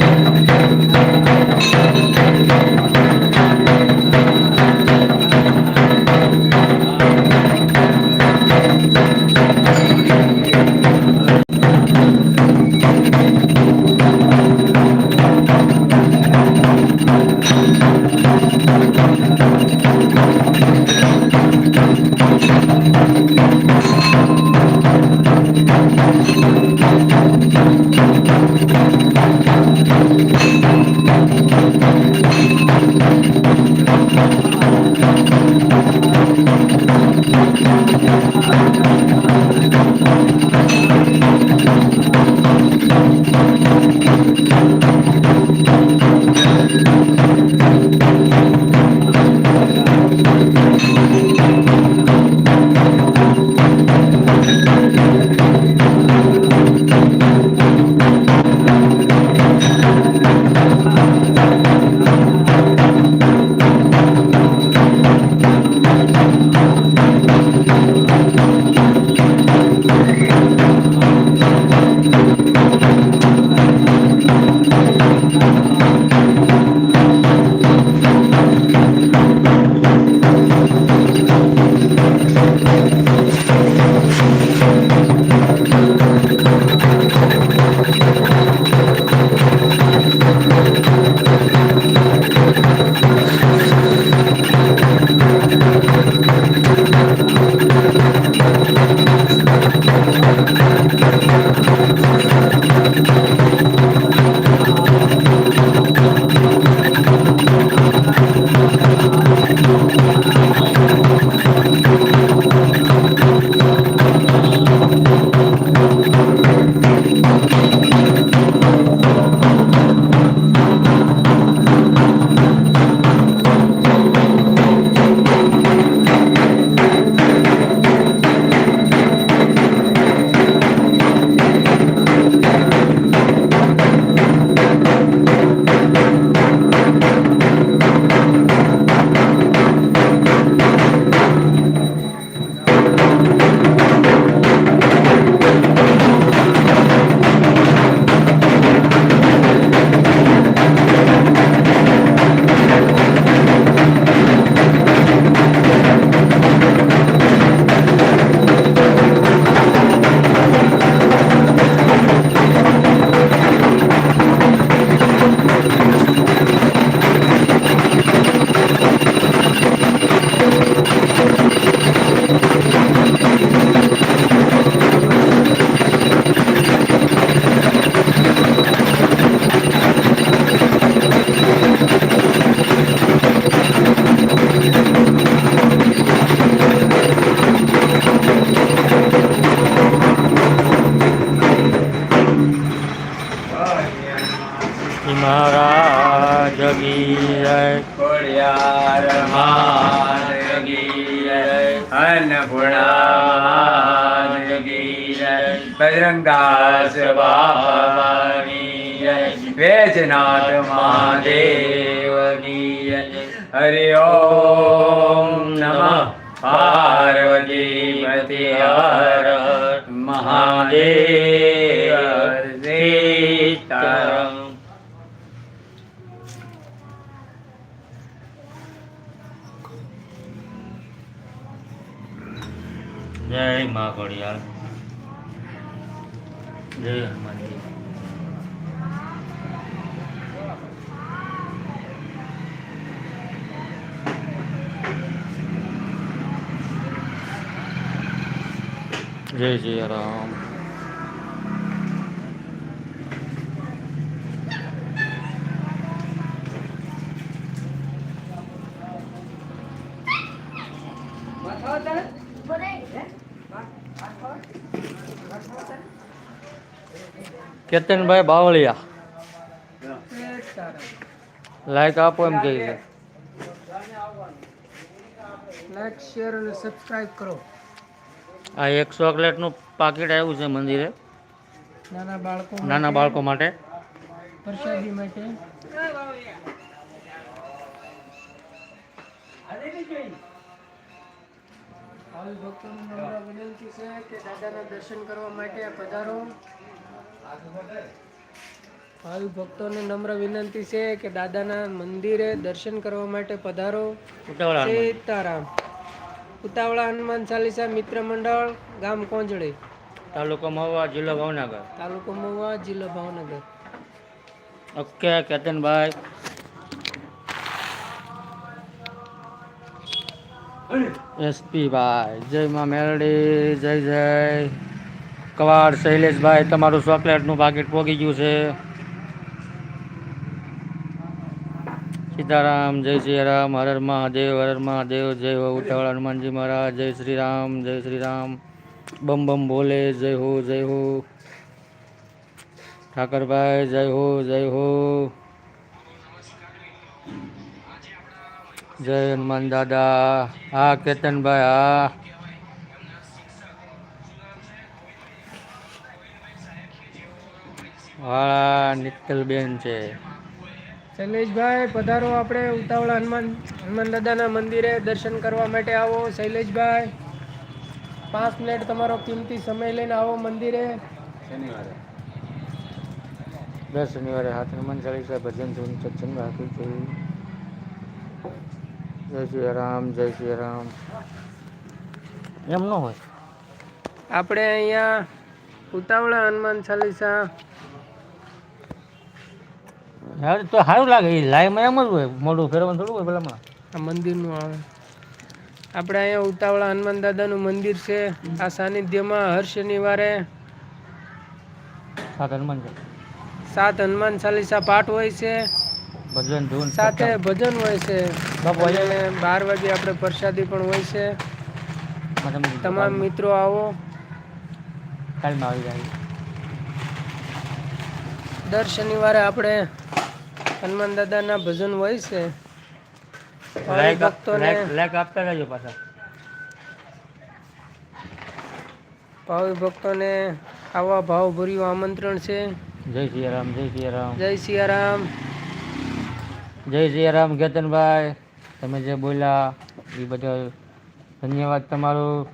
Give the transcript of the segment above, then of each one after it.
Thank you. મહારાજ કી જય. બજરંગદાસ બાબાની જય. વેજનાથ મહાદેવ કી જય. હરિ ઓમ નમઃ પાર્વતી મહાદેવ સીતારામ જય મા ઘડિયાળ. જય હનુમાનજી. જય જય રામ. કેતનભાઈ બાવળિયા. લાઈક આપો એમ કહે છે લાઈક શેર અને સબસ્ક્રાઇબ કરો. આ એક ચોકલેટનું પાકીટ આવ્યું છે મંદિરે. નાના બાળકો નાના બાળકો માટે. પ્રસાદી માટે. ભાવિ ભક્તોને નમ્ર વિનંતી છે કે દાદાના દર્શન કરવા માટે પધારો. ભાવિ ભક્તોને નમ્ર વિનંતી છે કે દાદાના મંદિરે દર્શન કરવા માટે પધારો. સીતારામ. ઉતાવળા હનુમાન ચાલીસા મિત્ર મંડળ ગામ કોંજળી. તાલુકો મહુવા જિલ્લો ભાવનગર. તાલુકો મહુવા જિલ્લો ભાવનગર. ઓકે કેતનભાઈ. એસપી ભાઈ જય માં મેરડી જય જય. કવાડ, શૈલેષભાઈ, તમારું ચોકલેટનું પાકીટ પોગી ગયું છે. સીતારામ, જય શ્રી રામ હર મહાદેવ હર મહાદેવ, જય હો ઉઠાવળ હનુમાનજી મહારાજ, જય શ્રી રામ, જય શ્રી રામ. બમ બમ બોલે, જય હો જય હો. ઠાકરભાઈ, જય હો જય હો. જય હનુમાન દાદા. હા, કેતનભાઈ, હા. વાળા નિત્તલબેન છે. શૈલેષભાઈ પધારો આપણે ઉતાવળા હનુમાન હનુમાન દાદાના મંદિરે દર્શન કરવા માટે આવો. શૈલેષભાઈ પાંચ મિનિટ તમારો કિંમતી સમય લઈને આવો મંદિરે. શનિવારે. દર શનિવારે હાથ હનુમાન ચાલીસા ભજન ધૂન સત્સંગ રાખું છું જય શ્રી રામ જય શ્રી રામ. એમ ન હોય. આપણે અહીંયા ઉતાવળા હનુમાન ચાલીસા યાર તો સારું લાગે એ લાઈવમાં એમ જ હોય મોઢું ફેરવાનું થોડું હોય પેલામાં આ મંદિરનું આવે. આપણે અહીંયા ઉતાવળા હનુમાન દાદાનું મંદિર છે આ સાનિધ્યમાં હર શનિવારે સાત હનુમાન સાત હનુમાન ચાલીસા પાઠ હોય છે. ભજન ધૂન સાથે ભજન હોય છે. બાપુ બાર વાગે આપણે પ્રસાદી પણ હોય છે. તમામ મિત્રો આવો. કાલમાં આવી જાય. દર શનિવારે આપણે હનુમાન દાદાના ભજન હોય છે. લાઈક ભક્તોને લાઈક- આપતા રહેજો પાછા. ભાવિ ભક્તોને આવા ભાવભર્યું આમંત્રણ છે. જય સિયારામ રામ જય શ્રી રામ જય સિયારામ. જય સિયારામ રામ કેતનભાઈ. તમે જે બોલ્યા એ બદલ ધન્યવાદ તમારું.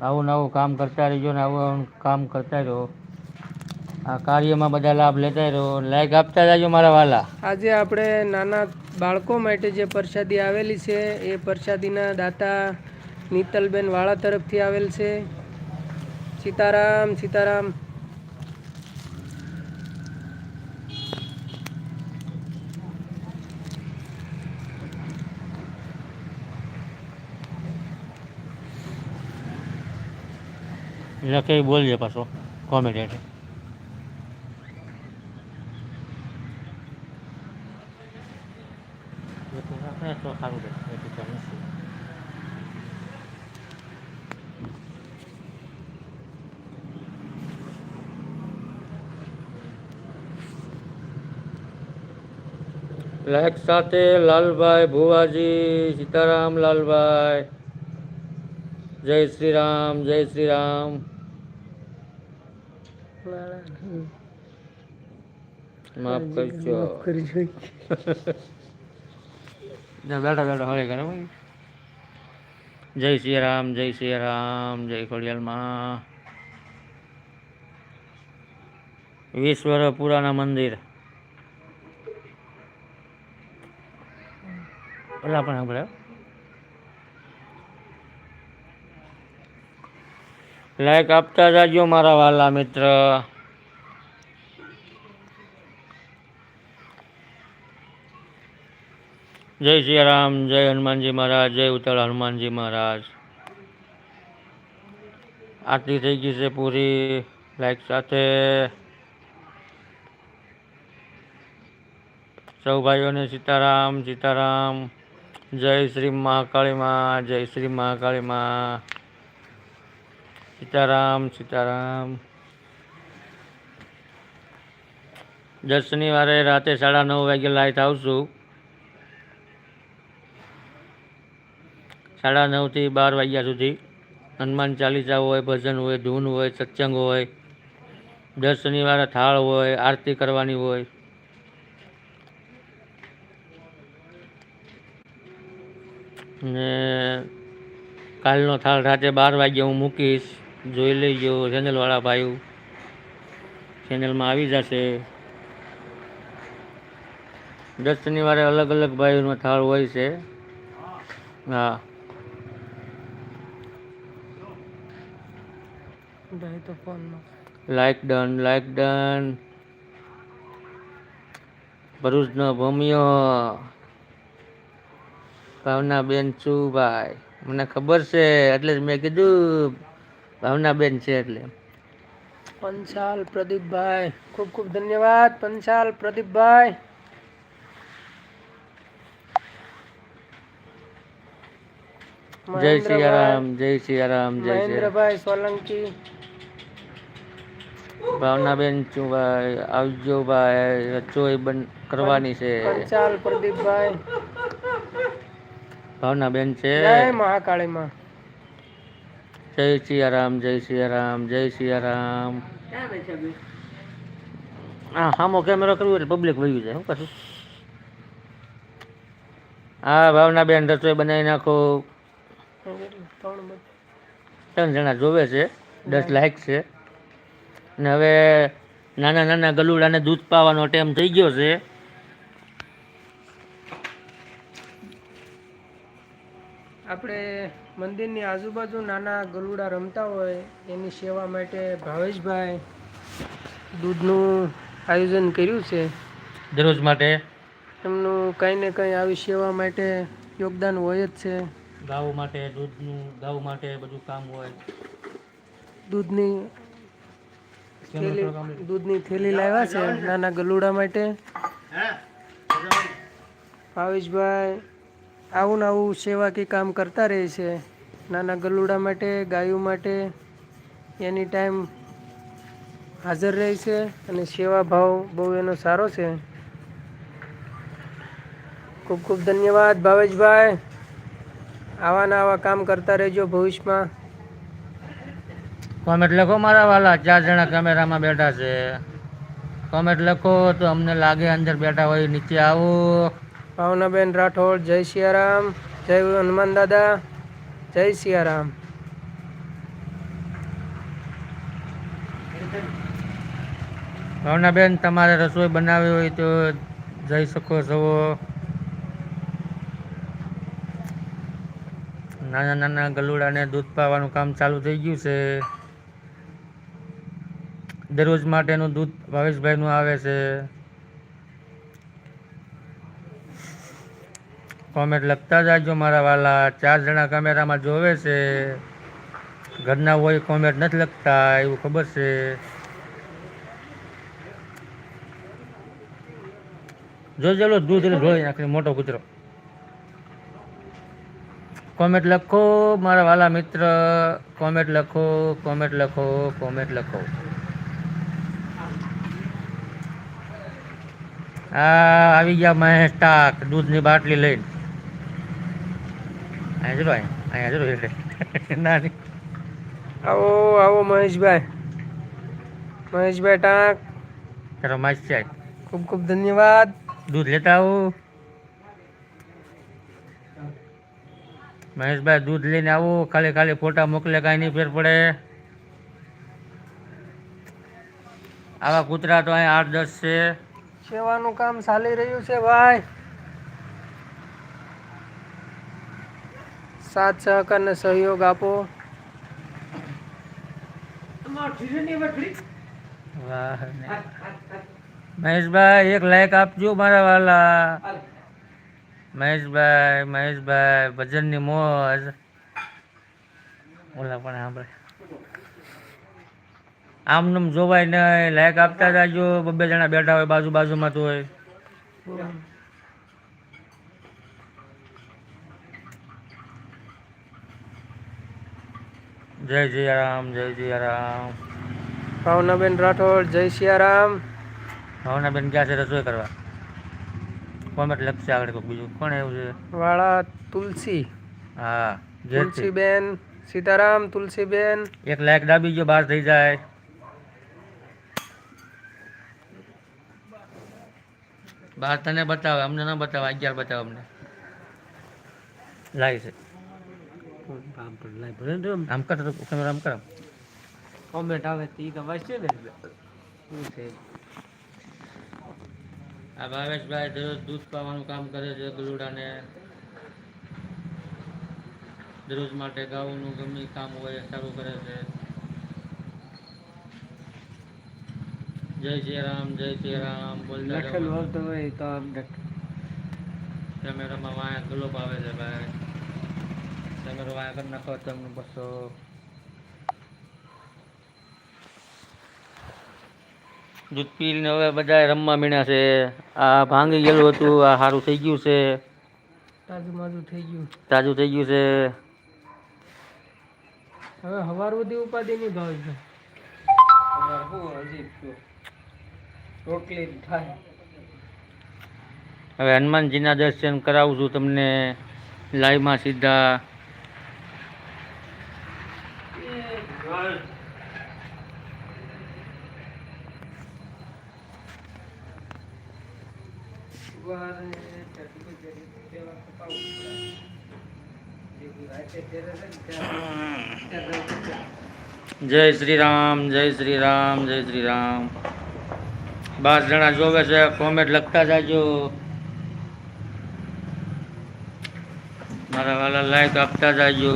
આવું નવું કામ કરતા રહેજો ને આવું આવું કામ કરતા રહો. આ કાર્યમાં બધા લાભ લેતા રહો લાઈક આપતા જાજો મારા વાલા. આજે આપણે નાના બાળકો માટે જે પ્રસાદી આવેલી છે એ પ્રસાદીના દાતા નીતલબેન વાળા તરફથી આવેલ છે. સીતારામ સીતારામ. લખે બોલજે પાછો કોમેન્ટ સારું લાયક સાથે લાલભાઈ ભુવાજી સીતારામ લાલભાઈ. જય શ્રી રામ જય શ્રી રામ માફ કરજો. બેઠા બેઠા હરે કરે જય શ્રી રામ જય શ્રી રામ જય ખોડિયાલમાં. વીસ વર્ષ પુરાના મંદિર. ઓલા પણ આપણે લાઈક આપતા જાજો મારા વાલા મિત્ર. જય શ્રી રામ, જય હનુમાનજી મહારાજ, જય ઉત્તર હનુમાનજી મહારાજ. આરતી થઈ ગઈ છે પૂરી લાઈક સાથે. સૌ ભાઈઓને સીતારામ સીતારામ. જય શ્રી મહાકાળીમાં, જય શ્રી મહાકાળીમાં. સીતારામ સીતારામ. દર શનિવારે રાતે સાડા નવ વાગે લાઈટ આવશું. સાડા નવથી બાર વાગ્યા સુધી હનુમાન ચાલીસા હોય, ભજન હોય, ધૂન હોય, સત્સંગ હોય દર શનિવારે થાળ હોય, આરતી કરવાની હોય. ને કાલનો થાળ રાતે બાર વાગે હું મૂકીશ જોઈ લેજો ચેનલવાળા ભાઈઓ. ચેનલમાં આવી જશે. દસ શનિવારે અલગ અલગ ભાઈઓનો થાળ હોય છે. હા. ભાઈ લાઈક ડન લાઈક ડન ભરૂચનો ભૂમિયો. ભાવના બેન છું ભાઈ. મને ખબર છે એટલે જ મેં કીધું ભાવનાબેન છે એટલે. પંચાલ પ્રદીપભાઈ ખૂબ ખૂબ ધન્યવાદ પંચાલ પ્રદીપભાઈ. જય સિયારામ જય સિયારામ જય મહેન્દ્રભાઈ સોલંકી. ભાવના બેન છું ભાઈ આવજો ભાઈ રચોઈ બન કરવાની છે. પંચાલ પ્રદીપભાઈ. ભાવના બેન છે. જય મહાકાળીમાં. જય સિયારામ જય સિયારામ જય સિયારામ. હા હામો કેમેરો કરવું એટલે પબ્લિક વયું જાય શું કશું? હા ભાવના બેન રસોઈ બનાવી નાખો. ત્રણ ત્રણ જણા જોવે છે દસ લાઈક છે. ને હવે નાના નાના ગલુડાને દૂધ પાવાનો ટાઈમ થઈ ગયો છે. આપણે મંદિરની આજુબાજુ નાના ગલુડા રમતા હોય એની સેવા માટે ભાવેશભાઈ દૂધનું આયોજન કર્યું છે. દરરોજ માટે? એમનું કંઈ ને કંઈ આવી સેવા માટે યોગદાન હોય જ છે. ગાઉ માટે દૂધનું ગાઉ માટે બધું કામ હોય. દૂધની દૂધની થેલી લાવ્યા છે નાના ગલુડા માટે. ભાવેશભાઈ આવું ને આવું સેવાકી કામ કરતા રહે છે. નાના ગલુડા માટે, ગાયો માટે એની ટાઈમ હાજર રહે છે અને સેવા ભાવ બહુ એનો સારો છે. ખૂબ ખૂબ ધન્યવાદ ભાવેશભાઈ. આવા ને આવા કામ કરતા રહેજો ભવિષ્યમાં. કોમેન્ટ લખો મારા વાલા, ચાર જણા કેમેરામાં બેઠા છે. કોમેન્ટ લખો તો અમને લાગે અંદર બેઠા હોય, નીચે આવો. ભાવનાબેન રાઠોડ, જય સિયારામ, જય હનુમાન દાદા, જય સિયારામ. ભાવનાબેન, તમારે રસોઈ બનાવી હોય તો જઈ શકો છો નાના નાના ગલુડાને દૂધ પાવાનું કામ ચાલુ થઈ ગયું છે. દરરોજ માટેનું દૂધ ભાવેશભાઈનું આવે છે. કોમેન્ટ લખતા જાજો, મારા વાલા ચાર જણા કેમેરામાં જોવે છે. ઘરના હોય કોમેન્ટ નથી લખતા, એવું ખબર છે. જો ચલો, દૂધ ઢોળી નાખે, મોટો કૂતરો. કોમેન્ટ લખો, મારા વાલા મિત્ર. કોમેન્ટ લખો કોમેન્ટ લખો કોમેન્ટ લખો. આ આવી ગયા મહેશ ટાક, દૂધની બાટલી લઈને. અહીંયા જરો અહીંયા અહીંયા એટલે ના નહીં આવો આવો મહેશભાઈ. મહેશભાઈ ટાંક. તારો માસ છે. ખૂબ ખૂબ ધન્યવાદ. દૂધ લેતા આવો. મહેશભાઈ દૂધ લઈને આવો. ખાલી ખાલી ફોટા મોકલે કાંઈ નહીં ફેર પડે. આવા કૂતરા તો અહીંયા આઠ દસ છે. સેવાનું કામ ચાલી રહ્યું છે ભાઈ. સાથ સહકાર ને સહયોગ આપો. વાહ મહેશભાઈ એક લાઈક આપજો મારા વાલા. મહેશભાઈ મહેશભાઈ ભજનની મોજ. ઓલા પણ સાંભળે. આમ નામ જોવાય નહીં લાઈક આપતા જાજો. બબે જણા બેઠા હોય બાજુ બાજુમાં તો હોય જય જયરામ જય જયરામ. ભાવનાબેન રાઠોડ જય સિયારામ. ભાવનાબેન ગયા છે રસોઈ કરવા. કોમેન્ટ લખશે આગળ કોઈ બીજું. કોણ એવું છે? વાળા તુલસી. હા તુલસીબેન સીતારામ તુલસીબેન. એક લાયક ડાબી ગયો બહાર થઈ જાય. બહાર તને બતાવે અમને ન બતાવે અગિયાર બતાવે અમને. લાગે છે. આમ કર કેમેરા આમ કર કોમેન્ટ આવે તે તો વાંચશે ને શું છે? આ ભાવેશભાઈ દરરોજ દૂધ પાવાનું કામ કરે છે ગલુડાને દરરોજ માટે ગાઉનું ગમે કામ હોય સારું કરે છે. જય શ્રી રામ જય શ્રી રામ બોલતા લખેલું. આવતું હોય તો આમ કેમેરામાં વાયા ગ્લોબ આવે છે ભાઈ. કેમેરો વાયા કરી નાખો તમને બસો. દૂધ પીને હવે બધા રમવા મીણ્યા છે. આ ભાંગી ગયેલું હતું આ સારું થઈ ગયું છે. તાજું માજું થઈ ગયું. તાજું થઈ ગયું છે. હવે હવાર બધી ઉપાધિ નહીં ભાવ છે. રોટલી થાય. હવે હનુમાનજીના દર્શન કરાવું છું તમને. લાઈવમાં સીધા. જય શ્રી રામ જય શ્રી રામ જય શ્રી રામ બાર જણા જોવે છે કોમેન્ટ લખતા જાજો. મારા વાલા લાઈક આપતા જાજો.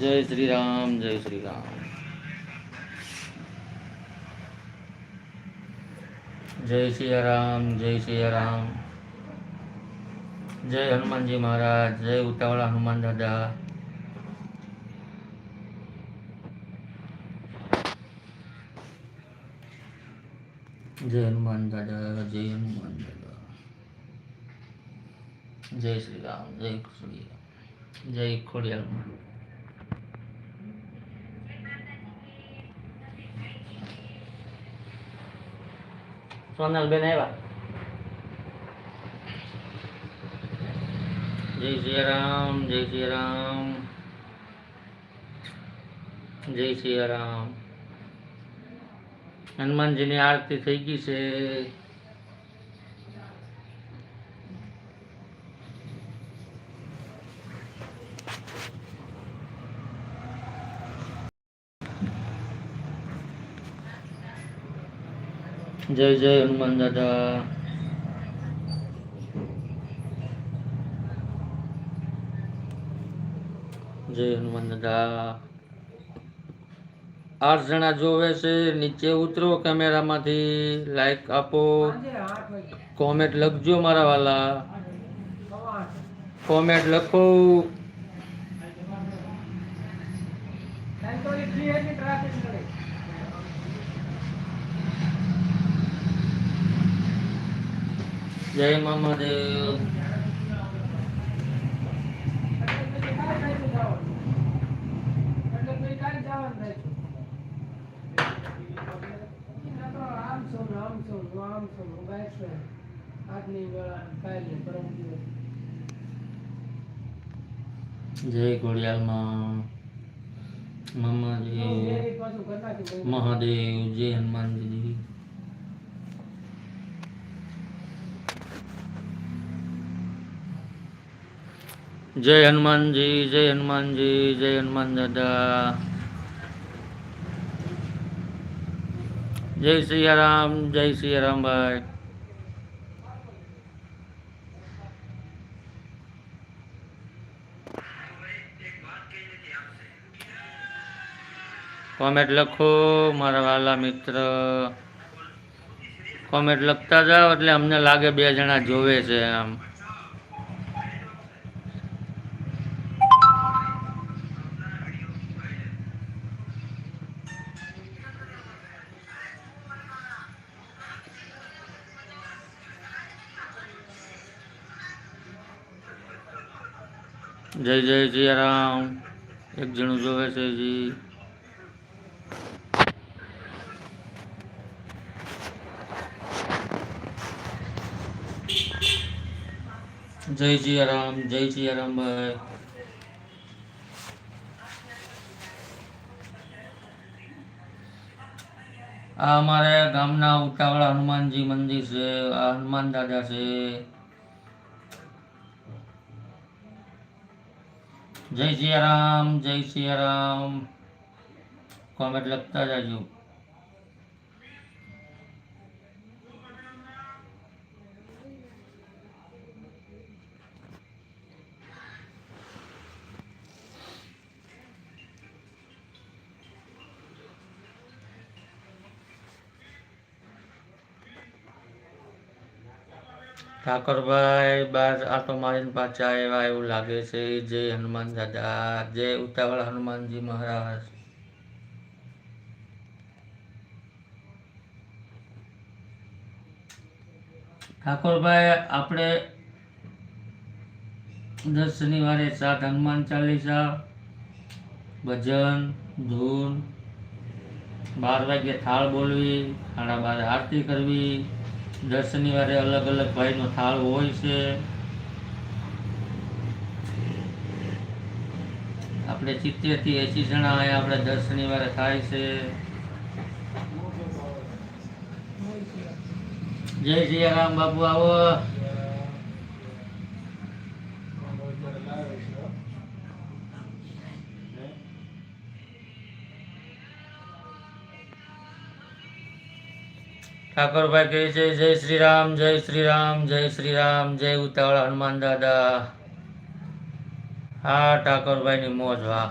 જય શ્રી રામ જય શ્રી રામ જય સિયારામ રામ જય સિયારામ. રામ જય હનુમાનજી મહારાજ, જય ઉતાવળા હનુમાન દાદા. જય હનુમાન દાદા, જય હનુમાન દાદા. જય શ્રી રામ, જય શ્રી જય ખોડિયાર સોનલ બેન આવ્યા જય શ્રી રામ જય શ્રી રામ જય શ્રી રામ હનુમાનજીની આરતી થઈ ગઈ છે. જય જય હનુમાન દાદા. જય હનુમાન દાદા. આઠ જણા જોવે છે, નીચે ઉતરો કેમેરામાંથી લાઈક આપો. કોમેન્ટ લખજો મારા વાલા. કોમેન્ટ લખો. જય મામાદેવ. જય ઘોડિયાલમાં. મહાદેવ જય હનુમાનજી. જય હનુમાનજી જય હનુમાનજી, જય હનુમાન દાદા. જય સિયારામ, જય સિયારામભાઈ કોમેન્ટ લખો મારા વાલા મિત્ર. કોમેન્ટ લખતા જાઓ એટલે અમને લાગે બે જણા જોવે છે આમ. જય જય સિયારામ એક જણું જોવે છે જી. જય સિયારામ જય સિયારામ ભાઈ. આ અમારે ગામના ઉતાવળા હનુમાનજી મંદિર છે, આ હનુમાન દાદા છે. જય સિયારામ જય સિયારામ. કોમેન્ટ લખતા જાજો. ઠાકોરભાઈ બાર આટો મારીને પાછા આવ્યા એવું લાગે છે. જય હનુમાન દાદા, જય ઉતાવળ હનુમાનજી મહારાજ. ઠાકોરભાઈ, આપણે દર શનિવારે સાત હનુમાન ચાલીસા, ભજન, ધૂન, બાર વાગે થાળ બોલવી, સાડા બાર આરતી કરવી દર શનિવારે અલગ અલગ ભાઈનો થાળ હોય છે. આપણે સિત્તેરથી એસી જણા અહીંયા આપણે દર શનિવારે થાય છે. જય સિયારામ બાપુ, આવો. ઠાકોરભાઈ કહે છે, જય શ્રી રામ જય શ્રી રામ જય શ્રી રામ જય ઉતાવળ હનુમાન દાદા. હા, ઠાકોરભાઈની મોજ વાહ.